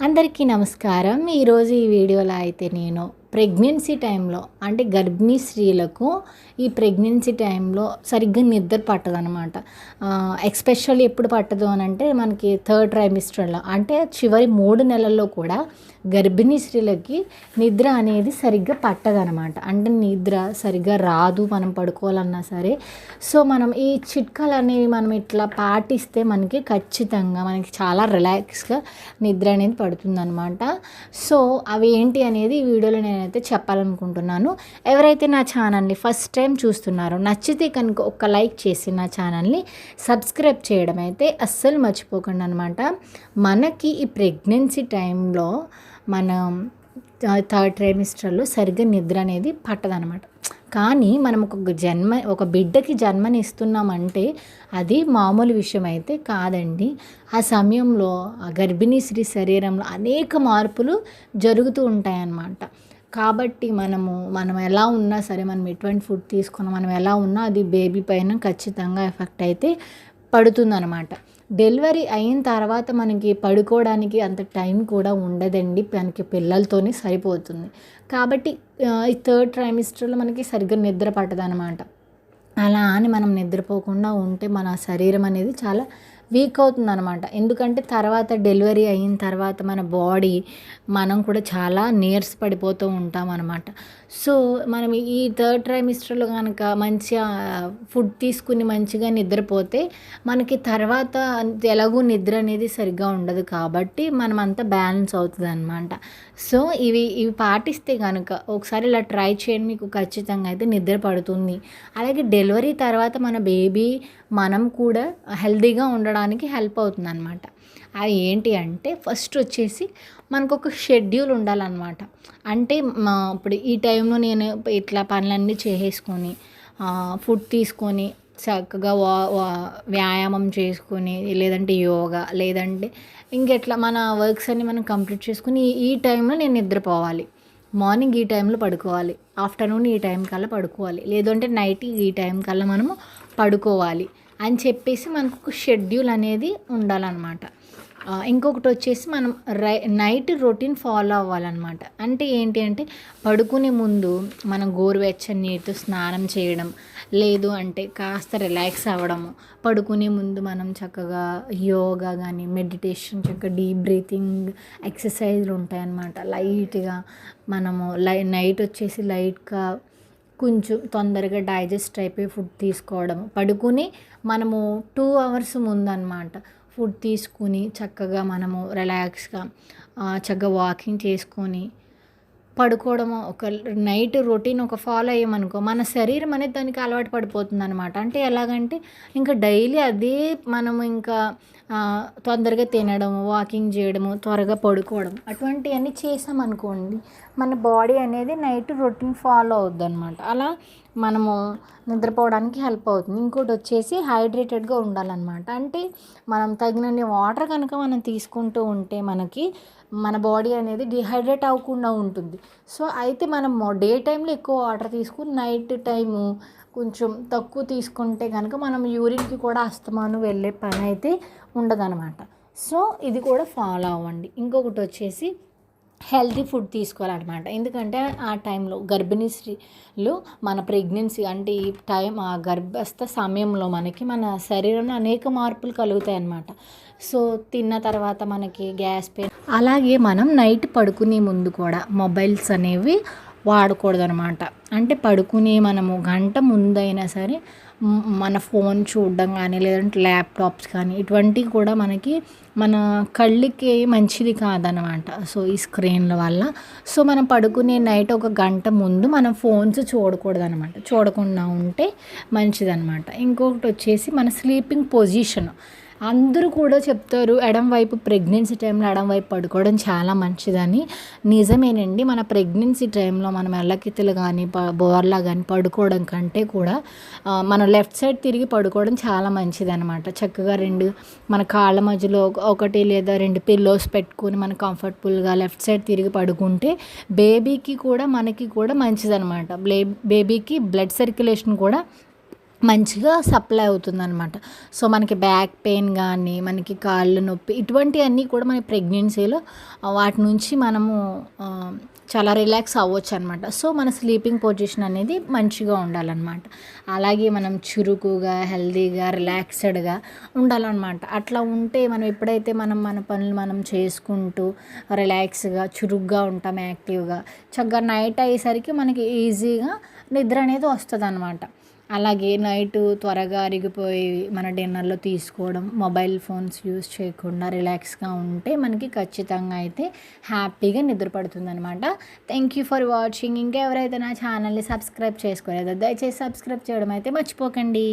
అందరికీ నమస్కారం. ఈరోజు ఈ వీడియోలో అయితే నేను ప్రెగ్నెన్సీ టైంలో అంటే గర్భిణీ స్త్రీలకు ఈ ప్రెగ్నెన్సీ టైంలో సరిగ్గా నిద్ర పట్టదు అనమాట ఎక్స్పెషల్లీ ఎప్పుడు పట్టదు అని అంటే మనకి థర్డ్ ట్రైమిస్టర్లో అంటే చివరి మూడు నెలల్లో కూడా గర్భిణీ స్త్రీలకి నిద్ర అనేది సరిగ్గా పట్టదనమాట అంటే నిద్ర సరిగ్గా రాదు మనం పడుకోవాలన్నా సరే. సో మనం ఈ చిట్కాలు అనేవి మనం ఇట్లా పాటిస్తే మనకి ఖచ్చితంగా మనకి చాలా రిలాక్స్గా నిద్ర అనేది పడుతుందనమాట సో అవి ఏంటి అనేది ఈ వీడియోలో నేనైతే చెప్పాలనుకుంటున్నాను. ఎవరైతే నా ఛానల్ని ఫస్ట్ టైం చూస్తున్నారో నచ్చితే కనుక ఒక లైక్ చేసి నా ఛానల్ని సబ్స్క్రైబ్ చేయడం అయితే అస్సలు మర్చిపోకండి అనమాట మనకి ఈ ప్రెగ్నెన్సీ టైంలో మనం థర్డ్ ట్రైమిస్టర్లో సరిగ్గా నిద్ర అనేది పట్టదనమాట. కానీ మనం ఒక జన్మ ఒక బిడ్డకి జన్మనిస్తున్నామంటే అది మామూలు విషయం అయితే కాదండి. ఆ సమయంలో ఆ గర్భిణీ స్త్రీ శరీరంలో అనేక మార్పులు జరుగుతూ ఉంటాయన్నమాట. కాబట్టి మనము మనం ఎలా ఉన్నా సరే మనం ఎటువంటి ఫుడ్ తీసుకున్నా మనం ఎలా ఉన్నా అది బేబీ పైన ఖచ్చితంగా ఎఫెక్ట్ అయితే పడుతుందన్నమాట. డెలివరీ అయిన తర్వాత మనకి పడుకోవడానికి అంత టైం కూడా ఉండదండి. మనకి పిల్లలతోనే సరిపోతుంది. కాబట్టి ఈ థర్డ్ ట్రైమిస్టర్లో మనకి సరిగ్గా నిద్ర పట్టదనమాట అలా అని మనం నిద్రపోకుండా ఉంటే మన శరీరం అనేది చాలా వీక్ అవుతుంది అనమాట ఎందుకంటే తర్వాత డెలివరీ అయిన తర్వాత మన బాడీ మనం కూడా చాలా నీర్స్ పడిపోతూ ఉంటాం అనమాట సో మనం ఈ థర్డ్ ట్రైమిస్టర్లో కనుక మంచిగా ఫుడ్ తీసుకుని మంచిగా నిద్రపోతే మనకి తర్వాత ఎలాగూ నిద్ర అనేది సరిగ్గా ఉండదు కాబట్టి మనం అంతా బ్యాలెన్స్ అవుతుంది అనమాట సో ఇవి ఇవి పాటిస్తే కనుక ఒకసారి ఇలా ట్రై చేయండి. మీకు ఖచ్చితంగా అయితే నిద్ర పడుతుంది. అలాగే డెలివరీ తర్వాత మన బేబీ మనం కూడా హెల్దీగా ఉండడం రావడానికి హెల్ప్ అవుతుంది అనమాట అవి ఏంటి అంటే ఫస్ట్ వచ్చేసి మనకు ఒక షెడ్యూల్ ఉండాలన్నమాట. అంటే మా ఇప్పుడు ఈ టైంలో నేను ఇట్లా పనులన్నీ చేసేసుకొని ఫుడ్ తీసుకొని చక్కగా వా వ్యాయామం చేసుకొని లేదంటే యోగా లేదంటే ఇంకెట్లా మన వర్క్స్ అన్ని మనం కంప్లీట్ చేసుకుని ఈ టైంలో నేను నిద్రపోవాలి. మార్నింగ్ ఈ టైంలో పడుకోవాలి. ఆఫ్టర్నూన్ ఈ టైం కల్లా పడుకోవాలి. లేదంటే నైట్ ఈ టైం కల్లా మనము పడుకోవాలి. అని చెప్పేసి మనకు ఒక షెడ్యూల్ అనేది ఉండాలన్నమాట. ఇంకొకటి వచ్చేసి మనం రై నైట్ రొటీన్ ఫాలో అవ్వాలన్నమాట. అంటే ఏంటి అంటే పడుకునే ముందు మనం గోరువెచ్చని నీటితో స్నానం చేయడం లేదు అంటే కాస్త రిలాక్స్ అవ్వడము. పడుకునే ముందు మనం చక్కగా యోగా కానీ మెడిటేషన్ చక్కగా డీప్ బ్రీతింగ్ ఎక్సర్సైజ్లు ఉంటాయన్నమాట. లైట్గా మనము లై నైట్ వచ్చేసి లైట్గా కొంచెం తొందరగా డైజెస్ట్ అయిపోయి ఫుడ్ తీసుకోవడం పడుకుని మనము టూ అవర్స్ ముందన్నమాట ఫుడ్ తీసుకుని చక్కగా మనము రిలాక్స్గా చక్కగా వాకింగ్ చేసుకొని పడుకోవడము. ఒక నైట్ రొటీన్ ఒక ఫాలో అయ్యామనుకో మన శరీరం అనేది దానికి అలవాటు పడిపోతుంది అనమాట అంటే ఎలాగంటే ఇంకా డైలీ అదే మనము ఇంకా తొందరగా తినడము వాకింగ్ చేయడము త్వరగా పడుకోవడం అటువంటివన్నీ చేసామనుకోండి మన బాడీ అనేది నైట్ రొటీన్ ఫాలో అవుద్ది అనమాట అలా మనము నిద్రపోవడానికి హెల్ప్ అవుతుంది. ఇంకోటి వచ్చేసి హైడ్రేటెడ్గా ఉండాలన్నమాట. అంటే మనం తగినన్ని వాటర్ కనుక మనం తీసుకుంటూ ఉంటే మనకి మన బాడీ అనేది డిహైడ్రేట్ అవ్వకుండా ఉంటుంది. సో అయితే మనం డే టైంలో ఎక్కువ వాటర్ తీసుకుని నైట్ టైము కొంచెం తక్కువ తీసుకుంటే కనుక మనం యూరిన్కి కూడా అస్తమాను వెళ్ళే పని అయితే ఉండదనమాట సో ఇది కూడా ఫాలో అవ్వండి. ఇంకొకటి వచ్చేసి హెల్తీ ఫుడ్ తీసుకోవాలన్నమాట. ఎందుకంటే ఆ టైంలో గర్భిణీ స్త్రీలు మన ప్రెగ్నెన్సీ అంటే ఈ టైం ఆ గర్భస్థ సమయంలో మనకి మన శరీరంలో అనేక మార్పులు కలుగుతాయి అన్నమాట సో తిన్న తర్వాత మనకి గ్యాస్ పెయిన్. అలాగే మనం నైట్ పడుకునే ముందు కూడా మొబైల్స్ అనేవి వాడకూడదు అనమాట అంటే పడుకునే మనము గంట ముందైనా సరే మన ఫోన్ చూడడం కానీ లేదంటే ల్యాప్టాప్స్ కానీ ఇటువంటివి కూడా మనకి మన కళ్ళకి మంచిది కాదనమాట. సో ఈ స్క్రీన్ల వల్ల. సో మనం పడుకునే నైట్ ఒక గంట ముందు మనం ఫోన్స్ చూడకూడదు అనమాట చూడకుండా ఉంటే మంచిదనమాట. ఇంకొకటి వచ్చేసి మన స్లీపింగ్ పొజిషన్. అందరూ కూడా చెప్తారు ఎడం వైపు ప్రెగ్నెన్సీ టైంలో ఎడం వైపు పడుకోవడం చాలా మంచిదని. నిజమేనండి మన ప్రెగ్నెన్సీ టైంలో మనం ఎల్లకిత్తులు కానీ బోర్లా కానీ పడుకోవడం కంటే కూడా మన లెఫ్ట్ సైడ్ తిరిగి పడుకోవడం చాలా మంచిది అనమాట చక్కగా రెండు మన కాళ్ళ మధ్యలో ఒకటి లేదా రెండు పిల్లోస్ పెట్టుకొని మనం కంఫర్టబుల్గా లెఫ్ట్ సైడ్ తిరిగి పడుకుంటే బేబీకి కూడా మనకి కూడా మంచిదనమాట బేబీకి బ్లడ్ సర్క్యులేషన్ కూడా మంచిగా సప్లై అవుతుందన్నమాట. సో మనకి బ్యాక్ పెయిన్ కానీ మనకి కాళ్ళు నొప్పి ఇటువంటివన్నీ కూడా మన ప్రెగ్నెన్సీలో వాటి నుంచి మనము చాలా రిలాక్స్ అవ్వచ్చు అనమాట సో మన స్లీపింగ్ పొజిషన్ అనేది మంచిగా ఉండాలన్నమాట. అలాగే మనం చురుకుగా హెల్తీగా రిలాక్స్డ్గా ఉండాలన్నమాట. అట్లా ఉంటే మనం ఎప్పుడైతే మనం మన పనులు మనం చేసుకుంటూ రిలాక్స్గా చురుగ్గా ఉంటాం యాక్టివ్గా చక్కగా నైట్ అయ్యేసరికి మనకి ఈజీగా నిద్ర అనేది వస్తుంది అనమాట అలాగే నైట్ త్వరగా అరిగిపోయి మన డిన్నర్లో తీసుకోవడం మొబైల్ ఫోన్స్ యూస్ చేయకుండా రిలాక్స్గా ఉంటే మనకి ఖచ్చితంగా అయితే హ్యాపీగా నిద్రపడుతుంది అనమాట థ్యాంక్ యూ ఫర్ వాచింగ్ ఇంకా ఎవరైతే నా ఛానల్ని సబ్స్క్రైబ్ చేసుకోలేదో దయచేసి సబ్స్క్రైబ్ చేయడం అయితే మర్చిపోకండి.